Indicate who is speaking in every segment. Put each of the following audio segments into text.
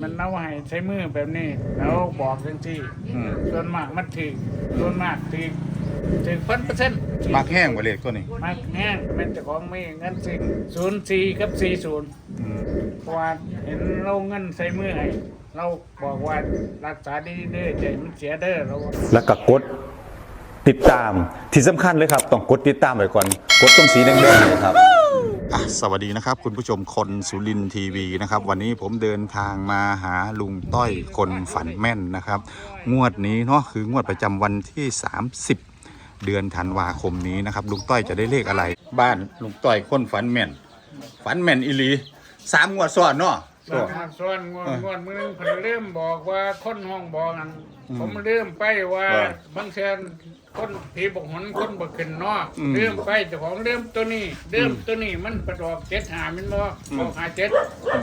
Speaker 1: มันเอาให้ใช้มือแบบนี้ แล้วบอกจังที่
Speaker 2: อืม
Speaker 1: ส่วนมากมันถึงส่วนมากถึงถึงพันเปอร์เซ็นต์
Speaker 2: มักแห้งกว่าเลขตัวนี้
Speaker 1: มากแห้งเป็นเจ้าของไม่เงินสิ่งศูนย์สี่กับสี่ศูนย์
Speaker 2: อืม
Speaker 1: เพราะว่าเห็นเราเงินใส่มือให้เราบอกว่ารักษาดีเด้อใจมันเสียเด้อเรา
Speaker 3: แล้วก็กดติดตามที่สำคัญเลยครับ ต้องกดติดตามไว้ก่อน กดตรงสีแดงๆเนี่ยครับ
Speaker 2: อะสวัสดีนะครับ คุณผู้ชมคนสุรินทร์ทีวีนะครับ วันนี้ผมเดินทางมาหาลุงต้อยคนฝันแม่นนะครับ งวดนี้เนาะคืองวดประจำวันที่ 30 เดือนธันวาคมนี้นะครับ ลุงต้อยจะได้เลขอะไร บ้านลุงต้อยคนฝันแม่น ฝันแม่นอีหลีสามงวดซ้อนเนาะ
Speaker 1: บางอันส่วนงวดงวดมือนึงเพิ่นเริ่มบอกว่าคนห้องบอกอันผมเริ่มไปว่าบางเชิญ คนผีบอกหนคนบอกขึ้นเนาะเริ่มไปเจ้าของเริ่มตัวนี้ เริ่มตัวนี้มันประกอบเจ็ดหามันบ่ออกหาเจ็ด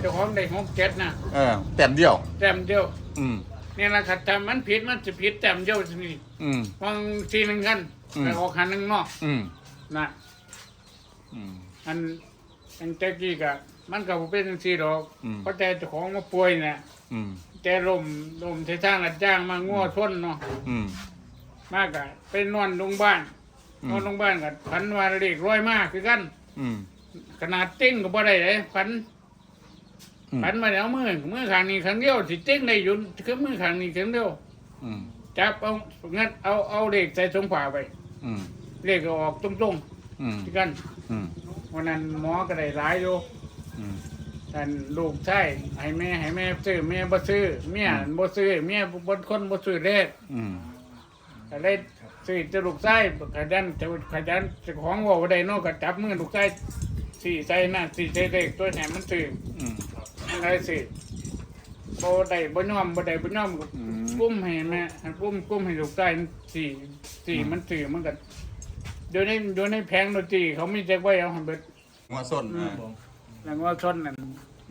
Speaker 1: เจ้าของได้หกเจ็ดนะ
Speaker 2: เออแต้มเดียว
Speaker 1: แต้มเดียว
Speaker 2: อืม
Speaker 1: นี่แหละครับถ้ามันผิดมันจะผิดแต้มเดียวสินี่
Speaker 2: อืม
Speaker 1: บางทีหนึ่งกัน
Speaker 2: อืม
Speaker 1: แต่ออกหันหนึ่งเนาะ
Speaker 2: อืม
Speaker 1: นะ
Speaker 2: อืม
Speaker 1: อันอันแจ๊กกี้กะมันก็บ่เป็นจังซี่ดอก
Speaker 2: อืม
Speaker 1: เพราะแต่เจ้าของมาป่วยเนี่ย
Speaker 2: อืม
Speaker 1: แต่ลมลมที่ทางลัดจ้างมาง้อทนเนาะ
Speaker 2: อืม
Speaker 1: มากะไปนอนโรงพยาบาล
Speaker 2: อืม
Speaker 1: นอนโรงพยาบาลกับพันวาเลขร้อยมากคือกัน
Speaker 2: อืม
Speaker 1: ขนาดติ้งก็บ่ได้เลยพัน
Speaker 2: อืม
Speaker 1: พันมาแล้วมือมือข้างนี้ข้างเดียวสิติ้งได้อยู่คือมือข้างนี้ข้างเดียว
Speaker 2: อืม
Speaker 1: จับเอางัดเอาเอาเลขใส่สงฝาไป
Speaker 2: อืม
Speaker 1: เลขก็ออกตรง
Speaker 2: อืม
Speaker 1: ๆคือกัน
Speaker 2: อืม
Speaker 1: วันนั้นหมอก็ได้หลายอยู่
Speaker 2: อืม
Speaker 1: แต่ลูกใช่ให้แม่ให้แม่ซื้อแม่บ่ซื้อเมียบ่ซื้อเมียบ่คนบ่ซื้อเลข
Speaker 2: อืม
Speaker 1: ก็เลยซื้อจะลูกไส้ขยันจะขยันเจะของเว่าบ่ได้เนอกก็จับมือลูกไส้สี่ใส่น่ะสี่ใส่เลขตัวแหนมันซื้อ
Speaker 2: อืม
Speaker 1: อะไรสิบ่ได้บ่ยอมบ่ได้บ่ยอมก็
Speaker 2: อืม
Speaker 1: ปุ้มให้แม่ให้ปุ้มปุ้มให้ลูกไส้สี่สี่มันซื้อมันก็เดี๋ยวนี้เดี๋ยวนี้แพงดนตรีเขามีแจกไว้เอาให้เบิด
Speaker 2: หัวส้นอะ
Speaker 1: แล้วก็ชนนั่น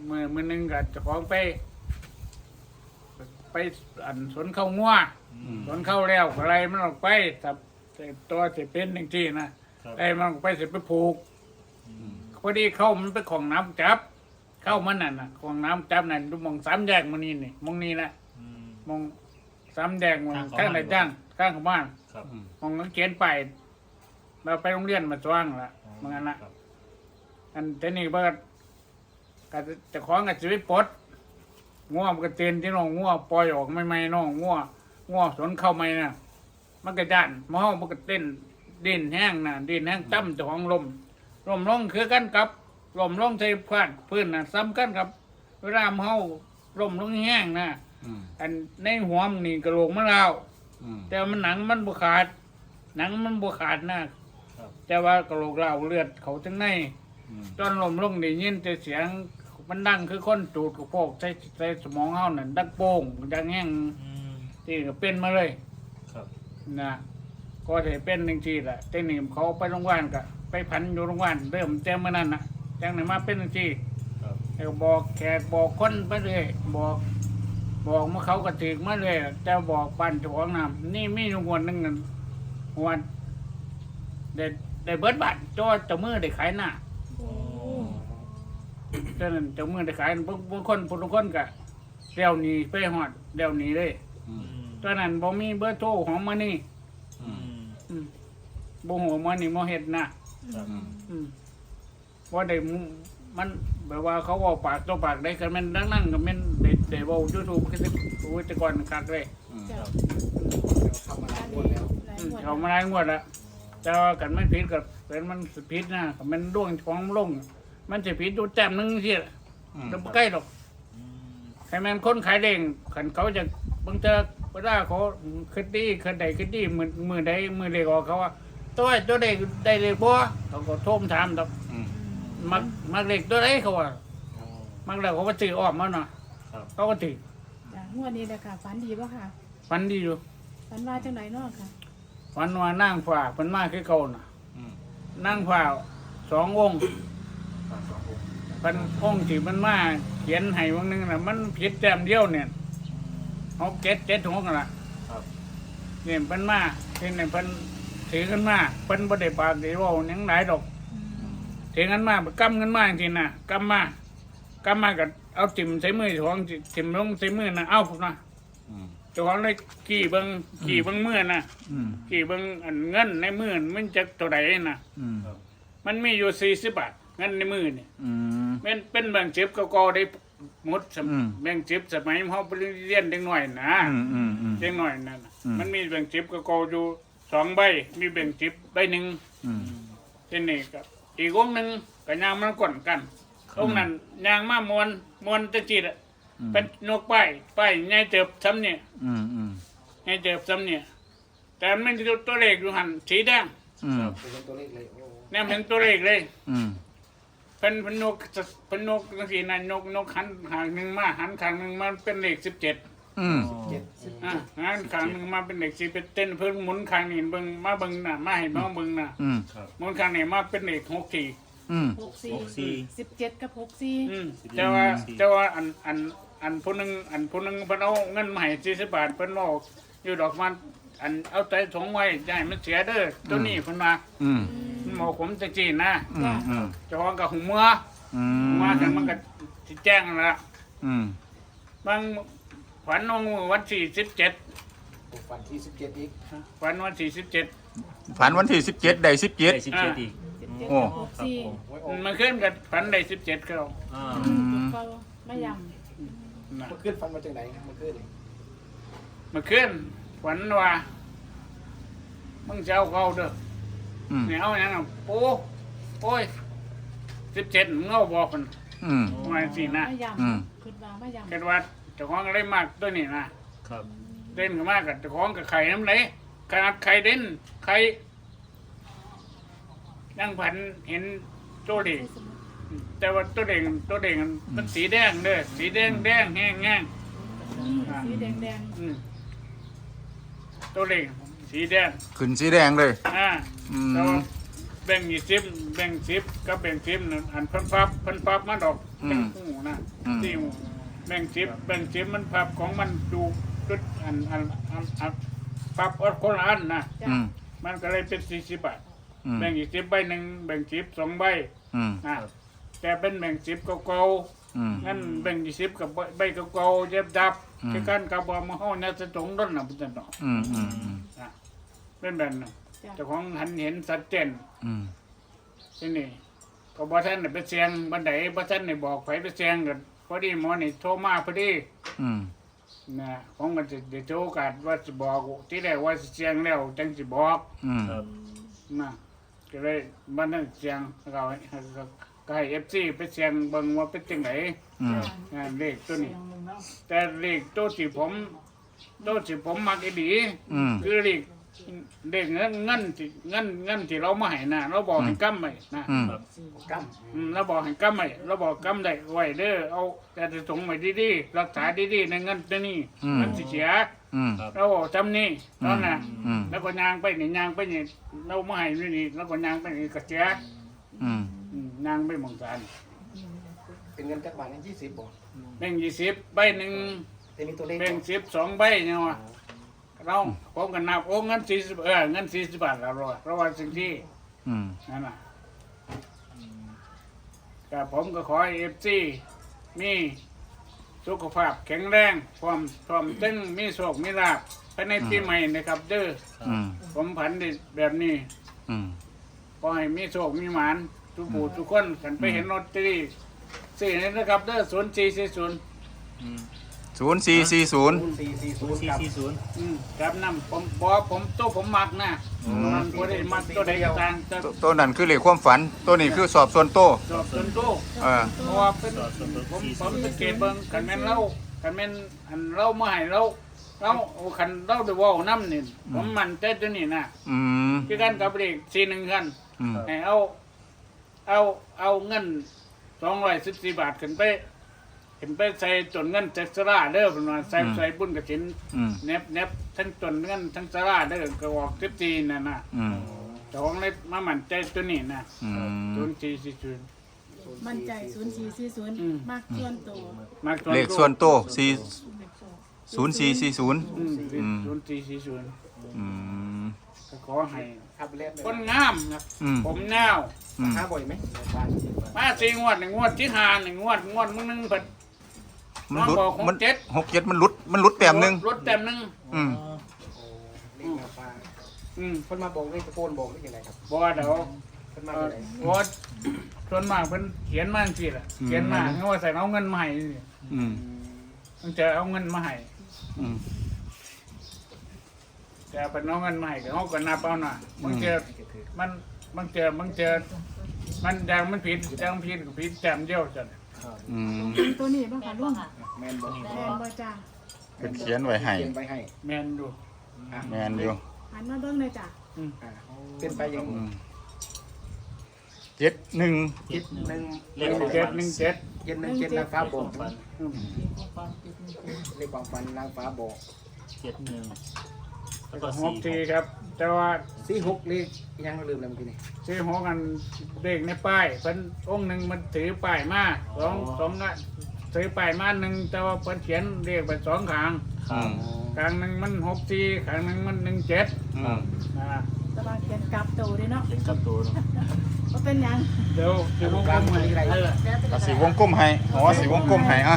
Speaker 1: มือมือหนึงกับเจ้าของไป ไปอันสวนเข้างัว สวนเข้าแล้วอะไรมันออกไปแต่แต่ตัวจะเป็นจริงๆนะไอ้มันออกไปเสร็จไปผูกพอดีเข้ามันไปของน้ำจับ เข้ามันนั่นน่ะของน้ำจับนั่นดูมองสามแยกมันนี่นี่มองนี่แหละมองสามแยกมอง
Speaker 4: ข้างของ
Speaker 1: ข้างไหนจ้างข้างของบ้าน
Speaker 4: ครับ
Speaker 1: มองก็เขียนไปเราไปโรงเรียนมาจ้างละมันงั้นละ
Speaker 4: ครับ
Speaker 1: อันเจนี่เบิดก็จะของกับชีวิตปลดง่วมันก็เตือนที่น้องง่วปล่อยออกไม่ไม่น้องง่วง่ วสนเข้าไม่นะมันก็ด้านมอมันก็เต้นดินแห้งนะดินแห้งจ้ำเจ้าของลมลมลงคือกันกับลมลงใส่พื้นพื้นนะซ้ำกันกับ เวลาเมาลมลงแห้งนะ
Speaker 2: อืม
Speaker 1: อันในหัวมันนี่กระโหลกมันเล่าว
Speaker 2: อืม
Speaker 1: แต่ว่ามันหนังมันบุขาด หนังมันบุขาดนะครับแต่ว่ากระโหลกเราเลือดเขาทั้งใน
Speaker 2: อืม
Speaker 1: ตอนลมลงได้ยินแต่เสียงมันดังคือคนจูดกระโปกใส่ใส่สมองเฮานั่นดังโป่งดังแห้ง
Speaker 4: อืม
Speaker 1: ที่ก็เป็นมาเลย
Speaker 4: ครับ
Speaker 1: นะก็ได้เป็นจริงๆแหละแต่นี่เขาไปโรงพยาบาลก็ไปพันอยู่โรงพยาบาลเริ่มแจ้งมานั่นนะแจ้งไหนมาเป็นจริง
Speaker 4: ครับ
Speaker 1: ๆแล้วบอกแขกบอกคนไปเลยบอก บอกมาเขาก็ถึกมาเลยแต่บอกบ้านเจ้าของน้ำนี่มีอยู่วันหนึงนั่นวันได้ได้เบิดบ้านจ้อเจ้ามือได้ขายหน้า
Speaker 4: โอ้
Speaker 1: ฉะนั้นเจ้ามือได้ขายบางบางคนบางคนก็เดี๋ยวหนี้ไปหอดเดี๋ยวหนี้เลย
Speaker 2: อืม
Speaker 4: อืม
Speaker 1: ตอนนั้นบ่มีเบอร์โทรของมานี่
Speaker 4: อืม
Speaker 1: อืมบ่หัวมานี่บ่เฮ็ดนะ
Speaker 4: ครับ
Speaker 2: อืม
Speaker 1: อืมว่าได้มุมันแบบว่าเขาเว้าปากต่อปากได้กันแม่นดังนั่งก็แม่นได้ได้เว้า YouTube คือสิโอ้ยแต่ก่อนคักเลย
Speaker 2: อืม
Speaker 4: ครับ
Speaker 1: อืมเขามาได้งวดแล้วแต่ว่ากันมันผิดกับเป็นมันสิผิดนะก็มันดวงของลง มันสิผิดอยู่แต้มหนึงสิล่ะ
Speaker 2: อืม
Speaker 1: จะบ่ใกล้หรอก
Speaker 4: อืม
Speaker 1: ใครแม่นคนขายเด้งขันเขาจะบางเจอ เวลาเขาคิดดีคิดใดคิดดีมือมือใดมือเล็กออกเขาว่าตัวตัวใดได้เล็กบ่เขาก็โทรมถามดอก
Speaker 2: อืม
Speaker 1: มักมักเล็กตัวใดเขาว่า
Speaker 4: โอ้
Speaker 1: มักแล้วเขาก็ตื่อออกมาเนาะ
Speaker 4: ครับ
Speaker 1: เขาก็ตื่
Speaker 5: จ้ะงวดนี้เลยค่ะฝันดีป่ะค่ะ
Speaker 1: ฟันดีอยู่
Speaker 5: ฝันว่าจังไหนเนาะค่ะ
Speaker 1: ฟันว่านั่งฝ่าเพิ่นมาคือเก่าน่ะ
Speaker 2: อืม
Speaker 1: นั่งฝ่าสององค์
Speaker 4: สามสององค์
Speaker 1: เป็นองค์ที่มันมาเขียนให้วันนึงน่ะมันผิดแต้มเดียวเนี่ย หกเจ็ดเจ็ดหกนั่นล่ะ
Speaker 4: ครับ
Speaker 1: เนี่ยเพิ่นมาเพิ่นเนี่ยเพิ่นถือกันมาเพิ่นบ่ได้ปากได้เว้าหยังหลายดอก ถือกันมาบ่กำกันมาจริงๆน่ะกำมากำมากับเอาติ่มใส่มือเจ้าของติ่มลงใส่มือนะเอาผมนะ
Speaker 4: อืม
Speaker 1: เจ้าของเลยกี่เบิงกี่เบิงมือนะ
Speaker 2: อืม
Speaker 1: กี่เบิงอันเงินในมือมันจะตัวใดนะ
Speaker 2: อืม
Speaker 1: มันมีอยู่สี่สิบบาทเงินในมือเนี่ย
Speaker 2: อืม
Speaker 1: เป็นเป็นแบ่งเจ็บก็ก็ได้ห มดสม
Speaker 2: อืม
Speaker 1: แบ่งเจ็บสมัยเขาไปเรียนเด็กหน่อยนะ
Speaker 2: อืมอืมอืม
Speaker 1: เด็กหน่อยนั่นน่ะ
Speaker 2: อืม
Speaker 1: มันมีแบ่งเจ็บก็ก็อยู่สองใบ มีแบ่งเจ็บใบหนึ่ง
Speaker 2: อืม
Speaker 1: เช่นนี้กับ อีกวงหนึ่งก็ยางมันก่อนกันตรงนั้นยางมามวนมวนตะจีดอะเป็นนกป้ายป้ายใหญ่เติบซ้ำเนี่ย
Speaker 2: อืมอืม
Speaker 1: ใหญ่เติบซ้ำเนี่ยแต่มันไม่ได้ตัวเลขอยู่หันสีแดง
Speaker 2: อืม
Speaker 4: เป็นตัวเลขเลยโอ้
Speaker 1: แนมเห็นตัวเลขเลย
Speaker 2: อืม
Speaker 1: เป็นเป็นนกเป็นนกจังซี่นะนกนกหันหางหนึ่งมาหันขางหนึ่งมาเป็นเลขสิบเจ็ด
Speaker 2: อืม
Speaker 4: เจ็ดสิบ
Speaker 1: อ่าหันขางหนึ่งมาเป็นเลขสิบเป็นเต้นเพิ่งหมุนขางนี่เบิ่งมาเบิ่งน่ะมาให้น้องเบิ่งน่ะ
Speaker 2: อืม
Speaker 1: หมุนขางนี่มาเป็นเลขหกสี่
Speaker 2: อืม
Speaker 5: หกสี่
Speaker 4: หกสี่
Speaker 5: สิบเจ็ดกับหกสี่
Speaker 1: อืมแต่ว่าแต่ว่าอันอันอันผู้หนึงอันผู้หนึงเพิ่นเอาเงินมาให้สี่สิบบาทเพิ่นบอกอยู่ดอกมันอันเอาใจถงไว้อย่าให้มันเสียเด้อตัวนี้เพิ่นมา
Speaker 2: อืม
Speaker 1: มันบอกผมจะจีนนะ
Speaker 2: อืมอืม
Speaker 1: เจ้าของกับหูเมื่อ
Speaker 2: อื
Speaker 1: หู
Speaker 2: ม
Speaker 1: เมื่อกันมันก็สิแจ้งนั่นละ
Speaker 2: อืม
Speaker 1: บางฝันวันวันที่สิบเจ็ด
Speaker 4: ฝันที่สิบเจ็ดอีก
Speaker 1: ฝันวันที่สิบเจ็ด
Speaker 2: ฝันวันที่สิบเจ็ดได้สิบเจ็ด
Speaker 4: ได้สิบเจ็ดอีก
Speaker 5: สิบเจ็ด
Speaker 2: โอ้
Speaker 5: กับหกสี่
Speaker 4: โอ้ยโอ้
Speaker 1: มันขึ้นกับฝันได้สิบเจ็ดเขา
Speaker 4: อ่า
Speaker 5: อืมก็ไม่ย
Speaker 1: นะ
Speaker 4: เมื่อคืนฝันมาจากไหนเมื่อคืนนี่
Speaker 1: มันขึ้นฝันว่ามึงจะเอาเขาเด้อ
Speaker 2: อืม
Speaker 1: เนี่ยเอาอย่างนั้นโอ้โอ้ยสิบเจ็ดมึงเอาบอกมัน
Speaker 2: อืม
Speaker 1: มาสิำนะ
Speaker 5: ไม่ย
Speaker 2: อืมำ
Speaker 5: คิดว่าไม่ยำ
Speaker 1: เกิดว่าเจ้าของอะไรมากตัวนี้นะครับ เด่นก็มากกับเจ้าของกับไข่น้ำไหลขนาดไข่เด่นไข่นั่งผันเห็นตัวเด็กแต่ว่าตัวเด็กตัวเด็กมันสีแดงเด้อสีแดงแดงแห้งแห้ง
Speaker 5: อืมสีแดงแดง
Speaker 1: อืมตัวเด็กสีแดง
Speaker 2: ขึ้นสีแดงเลย
Speaker 1: อ่า
Speaker 2: อืม
Speaker 1: แล้วแบ่งยี่สิบแบ่งสิบก็แบ่งสิบนั่นอันเพันพับเพันพับมาดอกเป็นหูนะ
Speaker 2: อืม
Speaker 1: ที่หูแบ่งสิบแบ่งสิบมันพับของมันดูดุดอันอันอันอันพับอดคนละอันนะ
Speaker 5: จ้ะ
Speaker 2: อืม
Speaker 1: มันก็เลยเป็นสี่สิบบาท
Speaker 2: อืม
Speaker 1: แบ่งยี่สิบใบหนึ่งแบ่งสิบสองใบ
Speaker 2: อืม
Speaker 1: นะแต่เป็นแบ่งสิบเก่า
Speaker 2: อืม
Speaker 1: ๆงั้นแบ่งยี่สิบกับใบเก่าๆเย็บดับ
Speaker 2: อืม
Speaker 1: คือกันกับว่ามาห้องเนี่ยจะตรงด้นนะพุทธเนาะ
Speaker 2: อืมอืมอืม
Speaker 1: นะเป็นแบบนั้น
Speaker 5: จ้ะ
Speaker 1: เจ้าของหันเห็นสัดเจน
Speaker 2: อืม
Speaker 1: ที่นี่ก็บ่ท่านได้ไปเสียงบันไดบ่ท่านได้บอกไผไปเสียงกันพอดีหมอนี่โทรมาพอดี
Speaker 2: อืม
Speaker 1: นะผมก็จะได้โทรโอกาสว่าสิบอกที่แรกว่าสิเสียงแล้วจังสิบอก
Speaker 2: อืม
Speaker 4: ครับ
Speaker 1: นะก็เลยบันนั้นเสียงเราให้ก็ให้ FC ไปเสียงเบิ่งว่าเป็นจังได
Speaker 2: อืม
Speaker 1: นะเลขตัวนี้ แต่เลขตัวที่ผมตัวที่ผมมักอีดี
Speaker 2: อืม
Speaker 1: คือเลข เลขเงินเงินที่เงินเงินที่เรามาให้นะเราบอกให้กำไว้นะ
Speaker 2: อืม
Speaker 4: ครับกั้ม
Speaker 1: อืมเราบอกให้กำไว้เราบอกกำได้ไว้เด้อเอาแต่จะส่งไว้ดีๆรักษาดีๆในเงินตัวนี้
Speaker 2: อืม
Speaker 1: มันสิเสีย
Speaker 2: อืม
Speaker 1: เราบอกจำนี่ตอนน่ะ
Speaker 2: อืม
Speaker 1: แล้วก็ยางไปนี่ยางไปนี่เราไม่ให้นี่นี่แล้วก็ยางไปนี่ก็เสีย
Speaker 2: อืม
Speaker 1: อืมยางไปหมองสาร
Speaker 4: เป็นเงินจักบาทนี่ยี่สิบบ่
Speaker 1: แบ่งยี่สิบใบหนึ่ง
Speaker 4: แต่มีตัวเลข
Speaker 1: แบ่งสิบสองใบเนี่ยวะ เราผมกันนับโอ้เงินสี่สิบเออเงินสี่สิบบาทเราเราเราว่าสิ่งที่
Speaker 2: อืม
Speaker 1: นั่นน่ะแต่ผมก็ขอให้เอฟซีมีสุขภาพแข็งแรงความความตึงมีโชคมีลาภภายในปีใหม่นะครับเด้อ
Speaker 2: อืม
Speaker 1: ผมผันได้แบบนี้
Speaker 2: อืม
Speaker 1: ขอให้มีโชคมีหมานทุกผู้ทุกคนกันไปเห็นรถตีสี่นี่นะครับเด้อศูนย์สี่สี่ศูนย์
Speaker 2: ศูนย์สี่สี่ศูนย์
Speaker 4: สี่สี่ศู
Speaker 6: ศู
Speaker 4: น
Speaker 6: น
Speaker 4: ย์
Speaker 6: ย์สี่
Speaker 4: กับ
Speaker 6: สี่ศูนย์
Speaker 1: อืมครับนำผมบอกผมตัวผมมักนะมันบ่ได้มักตัวใดก็ตามแต่
Speaker 2: ตัวตัวนั้นคือเลขความฝัน ตัวนี้คือสอบส่วนโตว
Speaker 1: สอบส่วนตัว
Speaker 2: เออ
Speaker 1: เพราะว่าเป็นผมผมสังเกตเบิ่งคันแม่นเราคันแม่นอันเรามาให้เราเราโอ้คันเราได้เว้านำนี่ผมมั่นใจตัวนี้นะ
Speaker 2: อืม
Speaker 1: คือกันกับเลข41กัน
Speaker 2: อืม
Speaker 1: ให้เอาเอาเอาเงิน214บาทขึ้นไป ขึ้นไปใส่จนเงินจากสลาเด้อเพิ่นว่าใส่ใส่บุญกฐิน
Speaker 2: อืม
Speaker 1: เน็บเน็บทั้งจนเงินทั้งสลาเด้อก็ออก14นั่นน่ะ
Speaker 2: อืม
Speaker 1: เจ้าของเลยมามั่นใจตัวนี้นะ
Speaker 2: อืม
Speaker 1: 0440
Speaker 5: มั่นใจศูนย์สี่สี่ศูนย์
Speaker 1: อืม
Speaker 5: มากส่วนตัว
Speaker 1: มาตัว
Speaker 2: เลขส่วนโตสี่ศูนย์สี่สี่ศูนย์
Speaker 1: อืม
Speaker 2: อืม
Speaker 1: ศูนย์สี่สี่ศูนย์
Speaker 2: อืม
Speaker 1: ก็ขอให้
Speaker 4: ครับเลข
Speaker 1: คนงามครับ
Speaker 2: อืม
Speaker 1: ผมแนว
Speaker 2: อืม
Speaker 4: ค่าบ่อยไหม
Speaker 1: มาสี่งวดหนึ่งงวดที่หาหนึ่งงวดงวดมึงหนึงเพิ่น
Speaker 2: มันหลุด
Speaker 1: น้องบอกหก
Speaker 2: มัน
Speaker 1: เจ็ด
Speaker 2: หกเจ็ดมันหลุดมันหลุดแต้มหนึง
Speaker 1: รถแต้มหนึง
Speaker 2: อืม
Speaker 4: เลขนางฟ้า
Speaker 1: อืม
Speaker 4: คนมาบอกเลขตะโกนบอกได้ยังไงครับ
Speaker 1: บอกว่าเดี๋ยว
Speaker 4: คนมา
Speaker 1: เอ่
Speaker 4: จา
Speaker 1: อก
Speaker 4: ไหน
Speaker 1: วอดส่วนมากเพิ่นเขียนมาจังซี่ล่ะเขียนมาเขาว่าใส่เอาเงินมาให้นี่
Speaker 2: อืม
Speaker 1: มันจะเอาเงินมาให้
Speaker 2: อืม
Speaker 1: แต่เป็นเอาเงินมาให้ก็เฮาก็นับเอาน่ะบางเจอมันบางเจอบางเจอมันแดงมันผิดแดงผิดก็ผิดแต้มเดียวจัง
Speaker 2: อืม
Speaker 5: ตัวนี้บ้างค่ะลุง
Speaker 4: แมนบอก
Speaker 5: แดงบ่จ้า
Speaker 2: เป็นเขียนไว้ให้
Speaker 4: เขียนไปให้
Speaker 1: แม่นดู
Speaker 2: แมนอยู่
Speaker 5: หันมาเบิ่งเลยจ้ะ
Speaker 4: อ่าเป็นไปอย่าง
Speaker 2: อืมเจ็ดหนึ่ง
Speaker 4: เจ็ดหนึ่ง
Speaker 1: หนึ่งเจ็ดหนึ่งเจ็ด
Speaker 4: เจ็ดหนึ่งเจ็ดนางฟ้าบอก
Speaker 1: อืม
Speaker 4: เลขความฝันนางฟ้าบอก
Speaker 6: เจ็ดหนึ่ง แล้วก็
Speaker 1: ห
Speaker 6: สี่
Speaker 1: กทีครับ แต่ว่า
Speaker 4: สี่หกเลขยังลืมแล้วเมื่อกี้นี่
Speaker 1: ซื้อหกกันเด็กในป้ายเพิ่นองค์หนึ่งมันถือป้ายมาสองสองนะถือป้ายมาหนึ่งแต่ว่าเพิ่นเขียนเรียกไปสองขาง
Speaker 2: อืม
Speaker 1: ขางหนึ่งมันหกทีขางหนึ่งมันหนึ่งเจ็ด
Speaker 2: อืม
Speaker 1: นะ
Speaker 5: แต่ว่าเขียนกลับตัวเด้เนาะ
Speaker 6: เป็นกับตัวเนาะ
Speaker 5: บ่เป็นหยัง
Speaker 1: เดี๋ยวจะวงกลมให้เออ
Speaker 2: เอาสีวงกลมให้อ๋อสีวงกลมให้อะ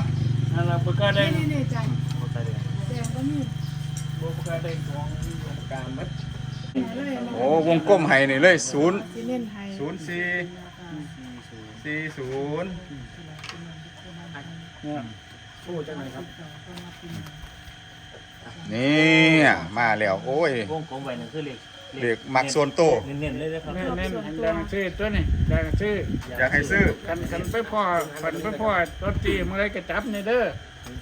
Speaker 1: นั่นแหละเพื่อก็ได้
Speaker 5: นี่นี่ๆจ้ะ
Speaker 6: เข้าใจเลย
Speaker 5: แดงก็มี
Speaker 1: เพื่อ ก็ได้ของ
Speaker 4: การมัด
Speaker 5: แหน่เลย
Speaker 2: โอ้วงกลมให้นี่เลยศูนย์
Speaker 5: สิเน้นให้
Speaker 2: ศูนย์สี่สี่ศูนย์
Speaker 1: เนี่ย
Speaker 4: พูดจังไหนครับ
Speaker 2: นี่มาแล้วโอ้ยว
Speaker 6: งกลมไว้นั่นคือเลข
Speaker 2: เด็กมักโซนโต
Speaker 6: เน้นๆเลยนะครับ
Speaker 1: เน้นเน้นแดงซื้อตัวนี้แดงซื้อ
Speaker 2: อยากให้ซื้อ
Speaker 1: กันกันไปพ่อกันไปพ่อรถตีมื่อไรก็จับนี่เด้อ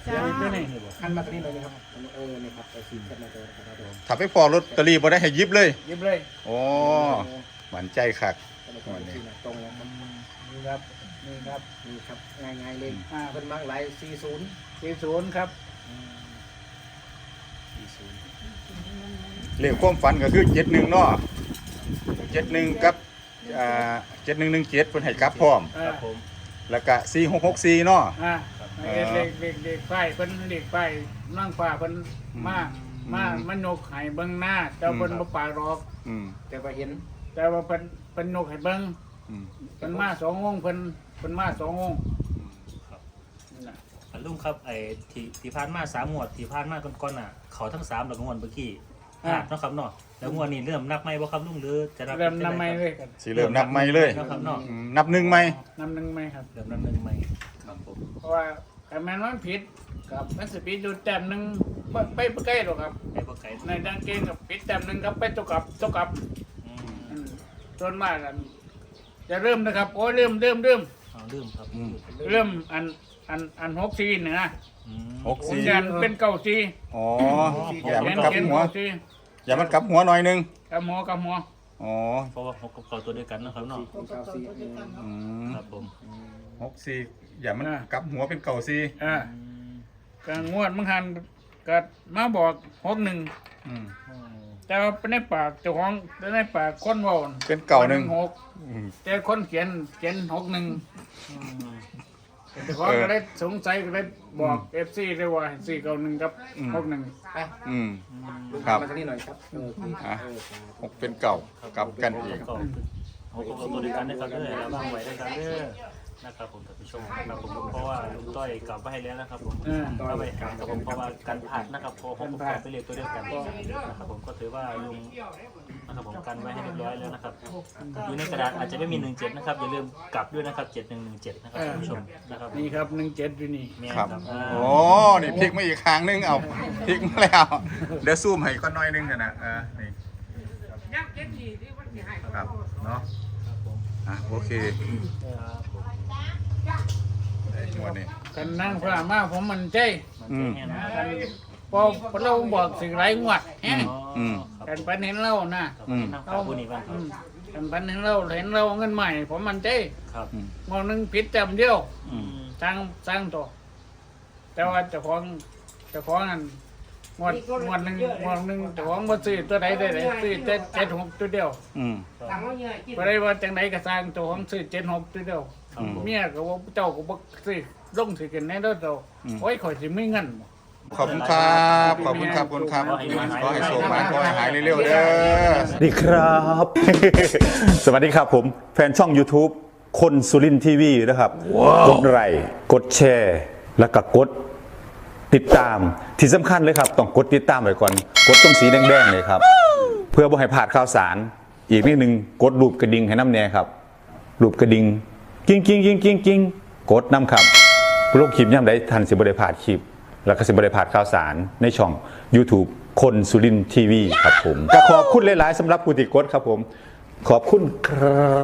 Speaker 5: จ้า
Speaker 1: ตัวนี้
Speaker 4: หันมาตรงนี้เลยนะครับเออนี่ครับไอ้สีแคบมาตัวนะครับผม
Speaker 2: ถ้าไปพอลอตเตอรี่บ่ได้ให้หยิบเลย
Speaker 1: หยิบเลย
Speaker 2: โอ้หวานใจคัก
Speaker 4: ตรงนี้ตรงแล้วครับ
Speaker 1: นี่ครับนี่ครับ
Speaker 4: นี่ครับง่ายๆเลย
Speaker 1: อ่า
Speaker 4: เป็นมังหลายสี่ศูนย์
Speaker 1: สี่ศูนย์ครับ
Speaker 2: เลขความฝันก็คือเจ็ดหนึ่งเนาะเจ็ดหนึ่งกับอ่าเจ็ดหนึ่งหนึ่งเจ็ดเพิ่นให้กลับพร้อม
Speaker 1: อ่า
Speaker 6: ครับผม
Speaker 2: แล้วก็สี่หกหกสี่เนาะ
Speaker 1: อ่าเด็กเด็กเด็กไฟเพิ่นเด็กไฟนั่งฟ้าเพิ่นมามามันนกไห้เบิ่งหน้าแต่เพิ่นบ่ปากหรอก
Speaker 2: อืม
Speaker 4: แต่ว่าเห็น
Speaker 1: แต่ว่าเพิ่นเพิ่นนกให้เบิ่ง
Speaker 2: อืม
Speaker 1: เพิ่นมาสององค์เพิ่นเพิ่นมาสององค์นั่นน่ะ
Speaker 6: อันลุงครับไอ้ที่ที่ผ่านมาสามงวดที่ผ่านมาก่อนๆน่ะ เขาทั้งสามแล้วก็งวดเมื่อกี้พลาดเนาะครับเนาะแล้วงวดนี้เริ่มนับไหมบ่ครับลุงหรือจะนับ
Speaker 1: เริ่มนำไม่เลยกัน
Speaker 2: สิเริ่มนับใหม่เลย
Speaker 6: เนาะครับเนาะ
Speaker 2: อืมนับหนึ่งไหม
Speaker 1: นำหนึ่งไหมครับ
Speaker 6: เริ่มนับหนึ่งไหมครับผม
Speaker 1: เพราะว่า ถ้าแม่นมันผิดกับมันสิผิดอยู่แต้มหนึงบ่ไปบ่ใกล้หรอกครับ
Speaker 6: ไอ้บ่ไก่
Speaker 1: ในดังเกงกับผิดแต้มหนึงครับไปตกกับตกกับ
Speaker 6: อืม
Speaker 1: อืมส่วนมากกันจะเริ่มนะครับโอ้ยเริ่มเริ่มเริ่ม
Speaker 6: เอาลืมครับ
Speaker 2: อืม
Speaker 1: เริ่มอันอันอันหกสี่นี่นะ
Speaker 6: อืม
Speaker 2: หก
Speaker 1: ผม
Speaker 2: สี่
Speaker 1: ยันเป็นเก้าสี่
Speaker 2: อ๋ออย่ามัน
Speaker 1: เขียน
Speaker 2: กลับ
Speaker 1: เขียน
Speaker 2: หัว
Speaker 1: เก้าสี่
Speaker 2: อย่ามันกลับหัวหน่อยหนึง
Speaker 1: กับหัวกับหัว
Speaker 2: อ๋อ
Speaker 6: เพราะว่าหกกับเก่าตัวเดียวกันเนาะครับเนาะ
Speaker 4: สี่เก้าสี่
Speaker 2: อืม
Speaker 6: ครับผม
Speaker 2: หกสี่ อย่ามันกลับหัวเป็นเก่าสี่
Speaker 1: อ่า
Speaker 6: อืม
Speaker 1: ก็งวดมังหันก็มาบอกหกหนึ่ง
Speaker 2: อืม
Speaker 6: อืม
Speaker 1: แต่ว่าในปากเจ้าของในปากคนเว่า
Speaker 2: เป็นเก่าหนึ่ง
Speaker 1: หก
Speaker 2: อืม
Speaker 1: แต่คนเขียนเขียนหกหนึ่ง
Speaker 6: อืม
Speaker 1: เจ้าของก็เลยสงสัยก็เลยบอกเอฟซีเลยว่าสี่เก้าหนึ่งกับหกหนึ่ง
Speaker 4: อะ
Speaker 2: อืม
Speaker 4: ลูก
Speaker 2: ครับ
Speaker 4: มาตรงนี้หน่อยครับเออ
Speaker 2: อะ
Speaker 4: เออ
Speaker 2: หกเป็นเก่ากับกันเอง
Speaker 6: ก็หกกับเก่าตัวเดียวกันนะครับเด้อระวังไว้นะครับเด้อ นะครับผมท่านผู้ชมนะครับผมเพราะว่าลุงต้อยกลับไปให้แล้วนะครับผม
Speaker 1: เออ
Speaker 6: ก็ไปหาครับผมเพราะว่ากันผ่านนะครับพอผมก็ไปเรียนตัวเดียวกันนะครับผมก็ถือว่าลุงนะครับผมกันไว้ให้เรียบร้อยแล้วนะครับอยู่ในกระดาษอาจจะไม่มีหนึ่งเจ็ดนะครับอย่าลืมกลับด้วยนะครับเจ็ดหนึ่งหนึ่งเจ็ดนะครับท่านผู้ชมนะครับ
Speaker 1: นี่ครับหนึ่งเจ็ดอยู่นี่
Speaker 6: แม่น
Speaker 2: ครับ
Speaker 6: อ่า
Speaker 2: โอ้นี่พลิกมาอีกครั้งหนึงเอาพลิกมาแล้วเดี๋ยวซูมให้ก็น้อยหนึงกันนะเออนี่ครับเนาะ
Speaker 6: ครับผม
Speaker 2: อะโอเค
Speaker 6: ครับผม
Speaker 2: ไอ้หัวนี่
Speaker 1: กันนั่งพระมาผมมันใจ
Speaker 6: มัน
Speaker 2: อื
Speaker 6: จะ
Speaker 2: ม
Speaker 6: แห้งนะ
Speaker 1: กันพอพอเราบอกสิ่งไรงวดแฮะ
Speaker 6: อืม
Speaker 1: กันปันเห็นเรานะ
Speaker 6: ครับผมนั่งฟังผู้นี้บ้างค
Speaker 1: อื
Speaker 6: รับ
Speaker 1: มกันปันเห็นเราเห็นเราเอาเงินใหม่ ผมมันใจ
Speaker 6: ครับ
Speaker 1: มองหนึ่งผิดจำเดียว
Speaker 6: อืม
Speaker 1: สร้างสร้างตัว แต่ว่าเจ้าของเจ้าของนั่นงวดงวดหนึ่งงวดหนึ่งเจ้าของมาซื้อตัวใดได้ไหนซื้อเจ็ดเจ็ดหกตัวเดียว
Speaker 2: อืม
Speaker 1: ไปได้ว่าจังไดก็สร้างเจ้าของซื้อเจ็ดหกตัวเดียว
Speaker 2: อืม
Speaker 1: เมียก็ว่าเจ้าก็บ่ซื้อลงสิกันแน่เด้อเจ้า
Speaker 2: อืม
Speaker 1: โอ้ยข่อยสิมีเงินบ่
Speaker 2: ขอบคุณครับ ขอบคุณครับขอบคุณครับ ขอให้โชคมาขอให้หายเร็วๆเด้อ
Speaker 3: สวัสดีครับ สวัสดีครับผม แฟนช่อง YouTube คนสุรินทีวีนะครับ กดไลค์กดแชร์ แล้วก็กด
Speaker 2: ติดตามที่สำคัญเลยครับ ต้องกดติดตามไว้ก่อน กดตรงสีแดงๆเลยครับ เพื่อบ่ให้พลาดข่าวสาร อีกนิดนึงกดรูปกระดิ่งให้น้ำแน่ครับ รูปกระดิ่ง กิ้งกิ้งกิ้งกิ้งกิ้งกดน้ำครับโลกคลิปย่ำได้ทันสิบริพาดคลิป แล้วก็สิบริพาดข่าวสารในช่อง YouTube คนสุรินทีวีครับผมก็ขอบคุณหลาย ๆสำหรับผู้ติดกดครับผม ขอบคุณครับ